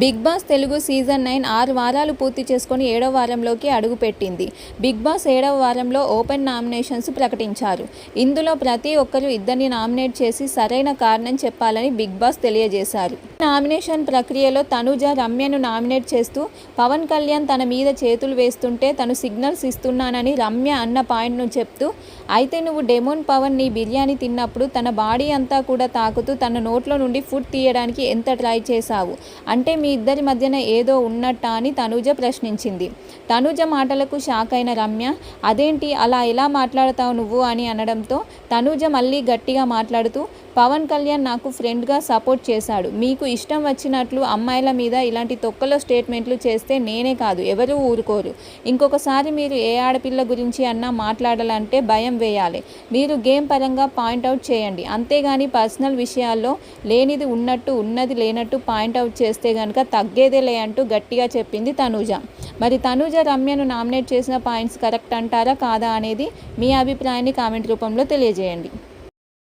Big boss Telugu season nine ఆరు వారాలు పూర్తి చేసుకొని ఏడవ వారంలోకి అడుగుపెట్టింది. బిగ్ బాస్ ఏడవ వారంలో ఓపెన్ నామినేషన్స్ ప్రకటించారు. ఇందులో ప్రతి ఒక్కరూ ఇద్దరిని నామినేట్ చేసి సరైన కారణం చెప్పాలని బిగ్ బాస్ తెలియజేశారు. నామినేషన్ ప్రక్రియలో తనుజ రమ్యను నామినేట్ చేస్తూ పవన్ కళ్యాణ్ తన మీద చేతులు వేస్తుంటే తను సిగ్నల్స్ ఇస్తున్నానని రమ్య అన్న పాయింట్ను చెప్తూ అయితే నువ్వు డెమోన్ పవన్ నీ బిర్యానీ తిన్నప్పుడు తన బాడీ అంతా కూడా తాకుతూ తన నోట్లో నుండి ఫుడ్ తీయడానికి ఎంత ట్రై చేశావు? అంటే మీ ఇద్దరి మధ్యన ఏదో ఉన్నట్ట అని తనూజ ప్రశ్నించింది. తనూజ మాటలకు షాక్ అయిన రమ్య అదేంటి అలా ఎలా మాట్లాడతావు నువ్వు? అని అనడంతో తనూజ మళ్ళీ గట్టిగా మాట్లాడుతూ పవన్ కళ్యాణ్ నాకు ఫ్రెండ్గా సపోర్ట్ చేశాడు. మీకు ఇష్టం వచ్చినట్లు అమ్మాయిల మీద ఇలాంటి తొక్కలో స్టేట్మెంట్లు చేస్తే నేనే కాదు ఎవరూ ఊరుకోరు. ఇంకొకసారి మీరు ఏ ఆడపిల్ల గురించి అన్నా మాట్లాడాలంటే భయం వేయాలి. మీరు గేమ్ పరంగా పాయింట్అవుట్ చేయండి. అంతేగాని పర్సనల్ విషయాల్లో లేనిది ఉన్నట్టు ఉన్నది లేనట్టు పాయింట్అవుట్ చేస్తే కనుక తగ్గేదేలే అంటూ గట్టిగా చెప్పింది తనూజ. మరి తనూజ రమ్యను నామినేట్ చేసిన పాయింట్స్ కరెక్ట్ అంటారా కాదా అనేది మీ అభిప్రాయాన్ని కామెంట్ రూపంలో తెలియజేయండి.